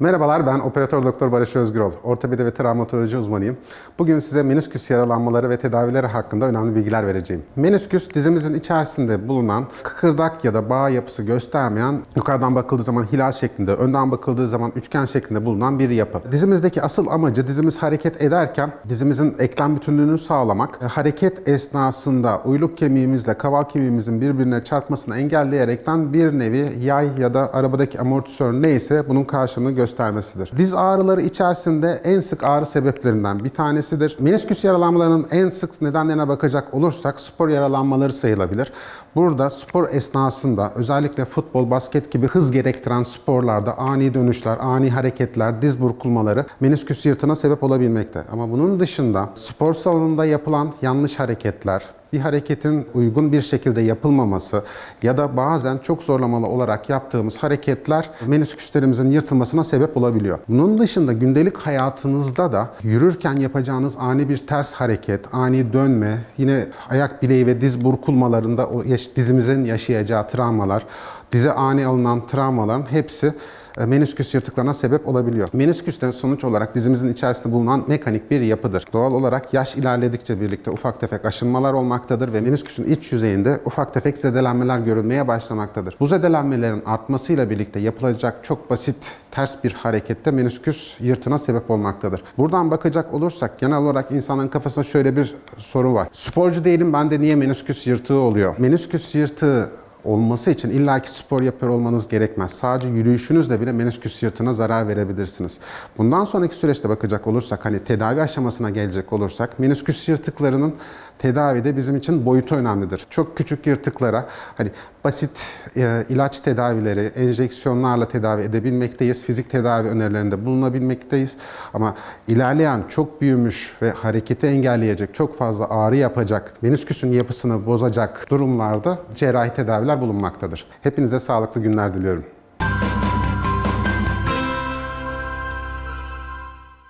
Merhabalar ben operatör doktor Barış Özgürol. Ortopedi ve travmatoloji uzmanıyım. Bugün size menisküs yaralanmaları ve tedavileri hakkında önemli bilgiler vereceğim. Menisküs dizimizin içerisinde bulunan kıkırdak ya da bağ yapısı göstermeyen yukarıdan bakıldığı zaman hilal şeklinde, önden bakıldığı zaman üçgen şeklinde bulunan bir yapı. Dizimizdeki asıl amacı dizimiz hareket ederken dizimizin eklem bütünlüğünü sağlamak, e, hareket esnasında uyluk kemiğimizle kaval kemiğimizin birbirine çarpmasını engelleyerekten bir nevi yay ya da arabadaki amortisör neyse bunun karşılığını göstermesidir. Diz ağrıları içerisinde en sık ağrı sebeplerinden bir tanesidir. Menisküs yaralanmalarının en sık nedenlerine bakacak olursak spor yaralanmaları sayılabilir. Burada spor esnasında özellikle futbol, basket gibi hız gerektiren sporlarda ani dönüşler, ani hareketler, diz burkulmaları menisküs yırtına sebep olabilmekte. Ama bunun dışında spor salonunda yapılan yanlış hareketler, bir hareketin uygun bir şekilde yapılmaması ya da bazen çok zorlamalı olarak yaptığımız hareketler menisküslerimizin yırtılmasına sebep olabiliyor. Bunun dışında gündelik hayatınızda da yürürken yapacağınız ani bir ters hareket, ani dönme, yine ayak bileği ve diz burkulmalarında o dizimizin yaşayacağı travmalar, dize ani alınan travmaların hepsi e, menisküs yırtıklarına sebep olabiliyor. Menisküs de sonuç olarak dizimizin içerisinde bulunan mekanik bir yapıdır. Doğal olarak yaş ilerledikçe birlikte ufak tefek aşınmalar olmaktadır ve menisküsün iç yüzeyinde ufak tefek zedelenmeler görülmeye başlamaktadır. Bu zedelenmelerin artmasıyla birlikte yapılacak çok basit ters bir harekette menisküs yırtına sebep olmaktadır. Buradan bakacak olursak genel olarak insanların kafasında şöyle bir soru var. Sporcu değilim ben de niye menisküs yırtığı oluyor? Menisküs yırtığı olması için illaki spor yapıyor olmanız gerekmez. Sadece yürüyüşünüzle bile menisküs yırtığına zarar verebilirsiniz. Bundan sonraki süreçte bakacak olursak hani tedavi aşamasına gelecek olursak menisküs yırtıklarının tedavide bizim için boyutu önemlidir. Çok küçük yırtıklara hani basit e, ilaç tedavileri, enjeksiyonlarla tedavi edebilmekteyiz. Fizik tedavi önerilerinde bulunabilmekteyiz. Ama ilerleyen çok büyümüş ve hareketi engelleyecek, çok fazla ağrı yapacak, menisküsün yapısını bozacak durumlarda cerrahi tedaviler bulunmaktadır. Hepinize sağlıklı günler diliyorum.